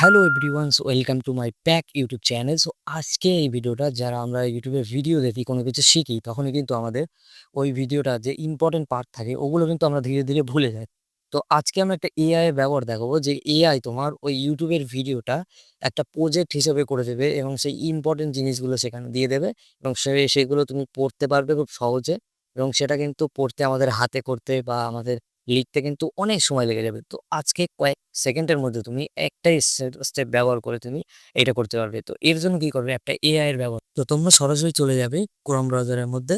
Hello everyones welcome to my pack YouTube channel so আজকে এই ভিডিওটা যারা আমরা ইউটিউবে ভিডিও দেখি, কোনো কিছু শিখি, তখনই কিন্তু আমাদের ওই ভিডিওটা যে ইম্পর্টেন্ট পার্ট থাকে, ওগুলো কিন্তু আমরা ধীরে ধীরে ভুলে যাই। তো আজকে আমরা একটা এআই এর ব্যবহার দেখাবো, যে এআই তোমার ওই ইউটিউবের ভিডিওটা একটা প্রজেক্ট হিসেবে করে দেবে এবং সেই ইম্পর্টেন্ট জিনিসগুলো সেখানে দিয়ে দেবে এবং সে, সেগুলো তুমি পড়তে পারবে খুব সহজে এবং সেটা কিন্তু পড়তে আমাদের হাতে করতে বা আমাদের লিখতে কিন্তু অনেক সময় লেগে যাবে। তো আজকে কয়েক সেকেন্ডের মধ্যে তুমি একটাই স্টেপ ব্যবহার করে তুমি এটা করতে পারবে। তো এর জন্য কি করবে? একটা এআই এর ব্যবহার। তো তোমরা সরাসরি চলে যাবে ক্রোম ব্রাউজারের মধ্যে।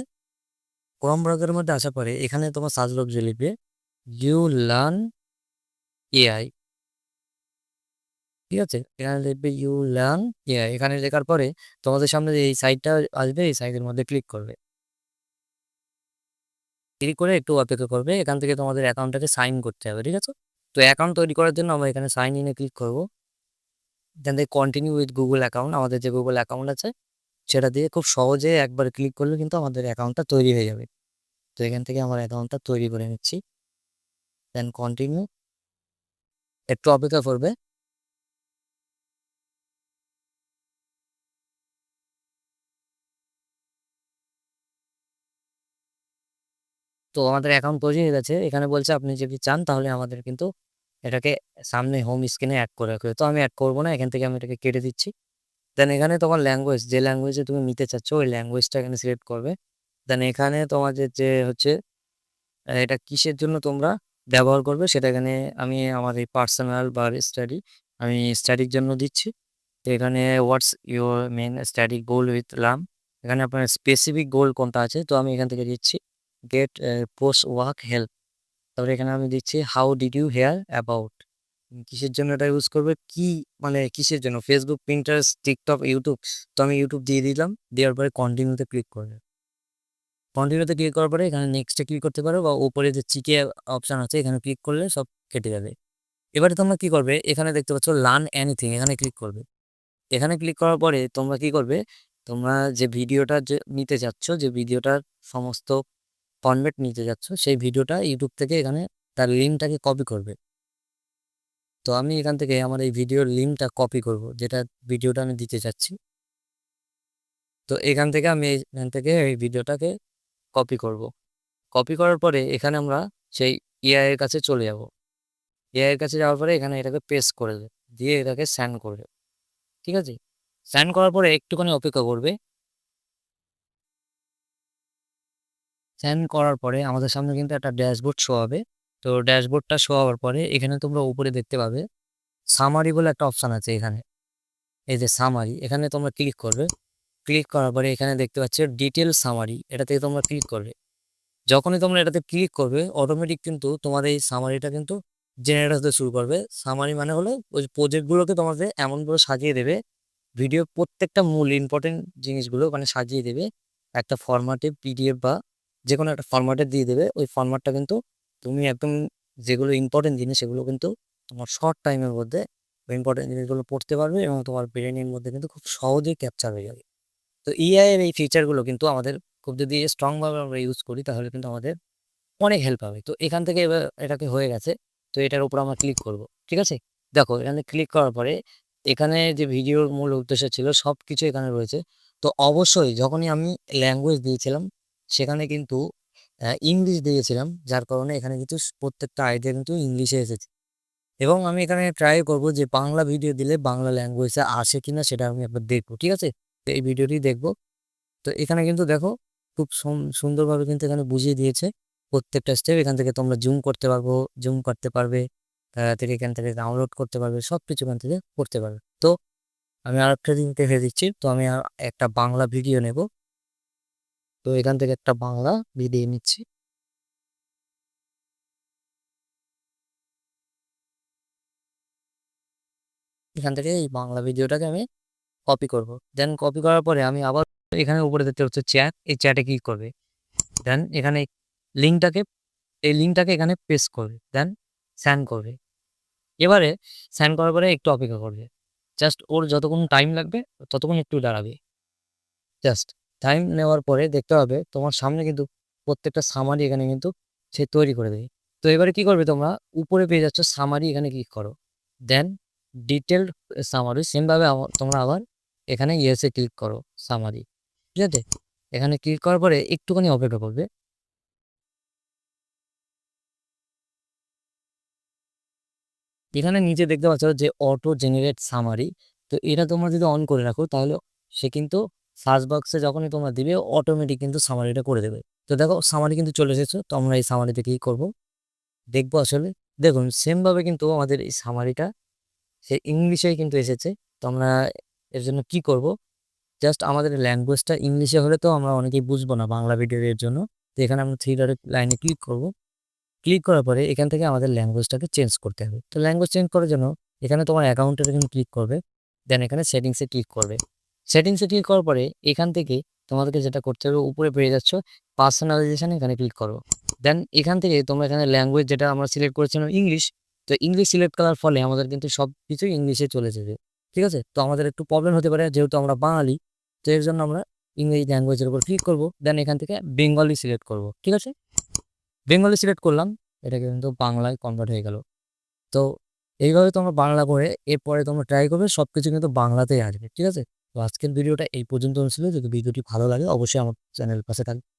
ক্রোম ব্রাউজারের মধ্যে আসার পরে এখানে তোমার সার্চ বক্সে লিখবে ইউ লার্ন এআই ঠিক আছে? এখানে লিখবে ইউ লার্ন এআই এখানে লেখার পরে তোমাদের সামনে যে এই সাইটটা আসবে, এই সাইটের মধ্যে ক্লিক করবে। ক্লিক করে একটু অপেক্ষা করবে, এখান থেকে তোমাদের অ্যাকাউন্টটাকে সাইন করতে হবে, ঠিক আছে? তো অ্যাকাউন্ট তৈরি করার জন্য আমরা এখানে সাইন ইনে ক্লিক করব। এখান থেকে কন্টিনিউ উইথ গুগল অ্যাকাউন্ট আমাদের যে গুগল অ্যাকাউন্ট আছে, সেটা দিয়ে খুব সহজে একবার ক্লিক করলে কিন্তু আমাদের অ্যাকাউন্টটা তৈরি হয়ে যাবে। তো এখান থেকে আমার অ্যাকাউন্টটা তৈরি করে নিচ্ছি। দেন কন্টিনিউ একটু অপেক্ষা করবে। তো আমাদের অ্যাকাউন্ট তৈরি হয়ে গেছে। এখানে বলছে, আপনি যদি চান, তাহলে আমাদের কিন্তু এটাকে সামনে হোম স্ক্রিনে অ্যাড করে রাখবে তো আমি অ্যাড করব না, এখান থেকে আমি এটাকে কেটে দিচ্ছি। দেন এখানে তোমার ল্যাঙ্গুয়েজ যে ল্যাঙ্গুয়েজে তুমি নিতে চাচ্ছ, ওই ল্যাঙ্গুয়েজটা এখানে সিলেক্ট করবে। দেন এখানে তোমাদের যে হচ্ছে এটা কিসের জন্য তোমরা ব্যবহার করবে, সেটা এখানে আমি আমার এই পার্সোনাল বা স্টাডি আমি স্টাডির জন্য দিচ্ছি। তো এখানে what's your main study goal with লাম এখানে আপনার স্পেসিফিক গোল কোনটা আছে? তো আমি এখান থেকে দিচ্ছি। গেট পোস্ট ওয়ার্ক হেল্প তারপরে এখানে আমি দিচ্ছি how did you hear about কিসের জন্য এটা ইউজ করবে? কি মানে কিসের জন্য? ফেসবুক প্রিন্টারেস্ট টিকটক ইউটিউব তো আমি ইউটিউব দিয়ে দিলাম, দেওয়ার পরে কন্টিনিউতে ক্লিক করবে। কন্টিনিউতে ক্লিক করার পরে এখানে নেক্সটে ক্লিক করতে পারো বা উপরে যে চিকে অপশান আছে, এখানে ক্লিক করলে সব কেটে যাবে। এবারে তোমরা কি করবে? এখানে দেখতে পাচ্ছ লার্ন এনিথিং এখানে ক্লিক করবে। এখানে ক্লিক করার পরে তোমরা কি করবে? তোমরা যে ভিডিওটা যে নিতে চাচ্ছ যে ভিডিওটার সমস্ত ফরম্যাট নিতে যাচ্ছ, সেই ভিডিওটা ইউটিউব থেকে এখানে তার লিঙ্কটাকে কপি করবে। তো আমি এখান থেকে আমার এই ভিডিওর লিঙ্কটা কপি করব, যেটা ভিডিওটা আমি দিতে চাচ্ছি তো এখান থেকে আমি এখান থেকে এই ভিডিওটাকে কপি করব। কপি করার পরে এখানে আমরা সেই এআই এর কাছে চলে যাব। এআই এর কাছে যাওয়ার পরে এখানে এটাকে পেস্ট করে দেবে দিয়ে এটাকে স্যান্ড করবে ঠিক আছে? স্যান্ড করার পরে একটুখানি অপেক্ষা করবে স্ক্যান করার পরে আমাদের সামনে কিন্তু একটা ড্যাশবোর্ড শো হবে। তো ড্যাশবোর্ডটা শো হওয়ার পরে এখানে তোমরা উপরে দেখতে পাবে সামারি বলে একটা অপশান আছে এখানে। এই যে সামারি এখানে তোমরা ক্লিক করবে। ক্লিক করার পরে এখানে দেখতে পাচ্ছ ডিটেল সামারি এটাতে তোমরা ক্লিক করবে। যখনই তোমরা এটাতে ক্লিক করবে অটোমেটিক কিন্তু তোমাদের এই সামারিটা কিন্তু জেনারেট হতে শুরু করবে। সামারি মানে হলো ওই প্রজেক্টগুলোকে তোমাদের এমনভাবে সাজিয়ে দেবে ভিডিও প্রত্যেকটা মূল ইম্পর্টেন্ট জিনিসগুলো মানে সাজিয়ে দেবে। একটা ফরম্যাটে পিডিএফ বা যে কোনো একটা ফরম্যাটে দিয়ে দেবে। ওই ফরম্যাটটা কিন্তু তুমি একদম যেগুলো ইম্পর্টেন্ট জিনিস সেগুলো কিন্তু তোমার শর্ট টাইমের মধ্যে ইম্পর্টেন্ট জিনিসগুলো পড়তে পারবে এবং তোমার ব্রেনের মধ্যে কিন্তু খুব সহজেই ক্যাপচার হয়ে যাবে। তো ইআই এর এই ফিচারগুলো কিন্তু আমাদের খুব যদি স্ট্রংভাবে আমরা ইউজ করি তাহলে কিন্তু আমাদের অনেক হেল্প হবে তো এখান থেকে এবার এটাকে হয়ে গেছে। তো এটার উপর আমরা ক্লিক করব, ঠিক আছে? দেখো, এখানে ক্লিক করার পরে এখানে যে ভিডিওর মূল উদ্দেশ্য ছিল সব কিছু এখানে রয়েছে। তো অবশ্যই যখনই আমি ল্যাঙ্গুয়েজ দিয়েছিলাম সেখানে কিন্তু ইংলিশ দিয়েছিলাম। যার কারণে এখানে কিন্তু প্রত্যেকটা আইডিয়া কিন্তু ইংলিশে এসেছে। এবং আমি এখানে ট্রাই করব যে বাংলা ভিডিও দিলে বাংলা ল্যাঙ্গুয়েজে আসে কিনা সেটা আমি একবার দেখব, ঠিক আছে? এই ভিডিওটি দেখব। তো এখানে কিন্তু দেখো, খুব সুন্দরভাবে কিন্তু এখানে বুঝিয়ে দিয়েছে। প্রত্যেকটা স্টেপ এখান থেকে তোমরা জুম করতে পারব জুম করতে পারবে থেকে এখান থেকে ডাউনলোড করতে পারবে সব কিছু এখান থেকে করতে পারবে। তো আমি আর একটা দিন দেখে দিচ্ছি। তো আমি একটা বাংলা ভিডিও নেব। তো এখান থেকে একটা বাংলা ভিডিও নিচ্ছি। এখান থেকে এই বাংলা ভিডিওটাকে আমি কপি করব। দেন কপি করার পরে আমি আবার এখানে উপরে দেখতে হচ্ছে চ্যাট এই চ্যাটে ক্লিক করবে। দেন এখানে লিঙ্কটাকে এই লিঙ্কটাকে এখানে পেস্ট করবে। দেন স্যান্ড করবে। এবারে স্যান্ড করার পরে একটু অপেক্ষা করবে। জাস্ট ওর যতক্ষণ টাইম লাগবে, ততক্ষণ একটু দাঁড়াবে। জাস্ট টাইম নেওয়ার পরে দেখতে হবে তোমার সামনে কিন্তু প্রত্যেকটা সামারি এখানে কিন্তু সে তৈরি করে দেবে। তো এবারে কি করবে তোমরা? উপরে পেয়ে যাচ্ছ সামারি এখানে ক্লিক করো। দেন ডিটেলড সামারি সেমভাবে তোমরা আবার এখানে ইয়েসে ক্লিক করো সামারি ঠিক আছে? এখানে ক্লিক করার পরে একটুখানি অপেক্ষা করবে। এখানে নিচে দেখতে পাচ্ছ যে অটো জেনারেট সামারি তো এটা তোমরা যদি অন করে রাখো তাহলে সে কিন্তু সার্চ বক্সে যখনই তোমরা দিবে অটোমেটিক কিন্তু সামারিটা করে দেবে। তো দেখো সামারি কিন্তু চলে এসেছ, তো আমরা এই সামারিতে কী করব। দেখব আসলে, দেখুন সেমভাবে কিন্তু আমাদের এই সামারিটা সে ইংলিশেই কিন্তু এসেছে। তো আমরা এর জন্য কি করব? জাস্ট আমাদের ল্যাঙ্গুয়েজটা ইংলিশে হলে তো আমরা অনেকেই বুঝব না বাংলা ভিডিওর জন্য। তো এখানে আমরা থ্রি ডটের লাইনে ক্লিক করব। ক্লিক করার পরে এখান থেকে আমাদের ল্যাঙ্গুয়েজটাকে চেঞ্জ করতে হবে। তো ল্যাঙ্গুয়েজ চেঞ্জ করার জন্য এখানে তোমার অ্যাকাউন্টের কিন্তু ক্লিক করবে দেন এখানে সেটিংসে ক্লিক করবে। সেটিংসে ক্লিক করার পরে এখান থেকে তোমাদেরকে যেটা করতে হবে, উপরে পেয়ে যাচ্ছ পার্সোনালাইজেশন এখানে ক্লিক করো। দেন এখান থেকে তোমরা এখানে ল্যাঙ্গুয়েজ যেটা আমরা সিলেক্ট করেছিলাম ইংলিশ তো ইংলিশ সিলেক্ট করার ফলে আমাদের কিন্তু সব কিছু ইংলিশে চলে যাবে। ঠিক আছে? তো আমাদের একটু প্রবলেম হতে পারে, যেহেতু আমরা বাঙালি, তো এর জন্য আমরা ইংরেজি ল্যাঙ্গুয়েজের উপর ক্লিক করব। দেন এখান থেকে বেঙ্গলি সিলেক্ট করব। ঠিক আছে? বেঙ্গলি সিলেক্ট করলাম, এটা কিন্তু বাংলায় কনভার্ট হয়ে গেল। তো এইভাবে তোমরা বাংলা করে এরপরে তোমরা ট্রাই করবে সব কিছু কিন্তু বাংলাতেই আসবে। ঠিক আছে? তো আজকের ভিডিওটা এই পর্যন্ত ছিল। যদি ভিডিওটি ভালো লাগে, অবশ্যই আমার চ্যানেল পাশে থাকবে